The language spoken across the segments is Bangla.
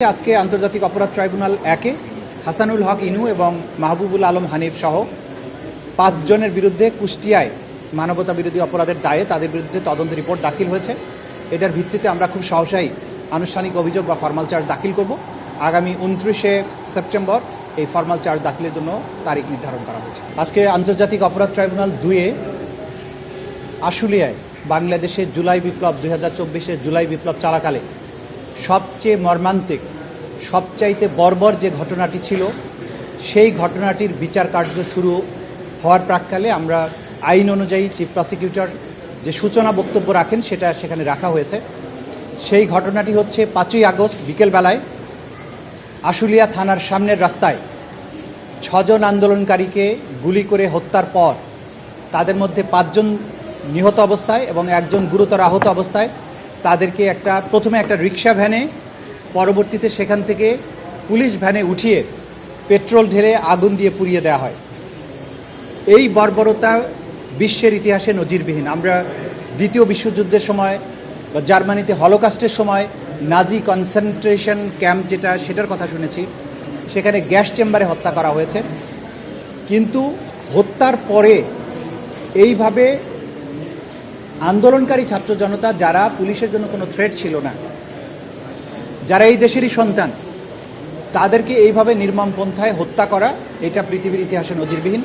আজকে আন্তর্জাতিক অপরাধ ট্রাইব্যুনাল একে হাসানুল হক ইনু এবং মাহবুবুল আলম হানিফ সহ পাঁচজনের বিরুদ্ধে কুষ্টিয়ায় মানবতা বিরোধী অপরাধের দায়ে তাদের বিরুদ্ধে তদন্ত রিপোর্ট দাখিল হয়েছে। এটার ভিত্তিতে আমরা খুব সহসাই আনুষ্ঠানিক অভিযোগ বা ফর্মাল চার্জ দাখিল করব। আগামী উনত্রিশে সেপ্টেম্বর এই ফর্মাল চার্জ দাখিলের জন্য তারিখ নির্ধারণ করা হয়েছে। আজকে আন্তর্জাতিক অপরাধ ট্রাইব্যুনাল দুয়ে আশুলিয়ায় বাংলাদেশে জুলাই বিপ্লব, দুই হাজার জুলাই বিপ্লব চলাকালে সবচেয়ে মর্মান্তিক, সবচাইতে বর্বর যে ঘটনাটি ছিল, সেই ঘটনাটির বিচার কার্য শুরু হওয়ার প্রাককালে আমরা আইন অনুযায়ী চিফ প্রসিকিউটর যে সূচনা বক্তব্য রাখেন সেটা সেখানে রাখা হয়েছে। সেই ঘটনাটি হচ্ছে পাঁচই আগস্ট বিকেলবেলায় আশুলিয়া থানার সামনের রাস্তায় ছজন আন্দোলনকারীকে গুলি করে হত্যার পর তাদের মধ্যে পাঁচজন নিহত অবস্থায় এবং একজন গুরুতর আহত অবস্থায় তাদেরকে একটা, প্রথমে একটা রিক্সা ভ্যানে, পরবর্তীতে সেখান থেকে পুলিশ ভ্যানে উঠিয়ে পেট্রোল ঢেলে আগুন দিয়ে পুড়িয়ে দেওয়া হয়। এই বর্বরতা বিশ্বের ইতিহাসে নজিরবিহীন। আমরা দ্বিতীয় বিশ্বযুদ্ধের সময় বা জার্মানিতে হলোকাস্টের সময় নাজি কনসেন্ট্রেশন ক্যাম্প যেটা, সেটার কথা শুনেছি। সেখানে গ্যাস চেম্বারে হত্যা করা হয়েছে। কিন্তু হত্যার পরে এইভাবে আন্দোলনকারী ছাত্র জনতা, যারা পুলিশের জন্য কোনো থ্রেট ছিল না, যারা এই দেশেরই সন্তান, তাদেরকে এইভাবে নির্মম পন্থায় হত্যা করা, এটা পৃথিবীর ইতিহাসে নজিরবিহীন।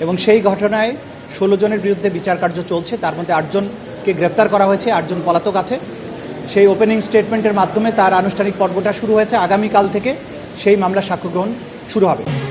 এবং সেই ঘটনায় ষোলো জনের বিরুদ্ধে বিচার কার্য চলছে, তার মধ্যে আটজনকে গ্রেপ্তার করা হয়েছে আটজন পলাতক আছে। সেই ওপেনিং স্টেটমেন্টের মাধ্যমে তার আনুষ্ঠানিক পর্বটা শুরু হয়েছে। আগামীকাল থেকে সেই মামলা সাক্ষ্য গ্রহণ শুরু হবে।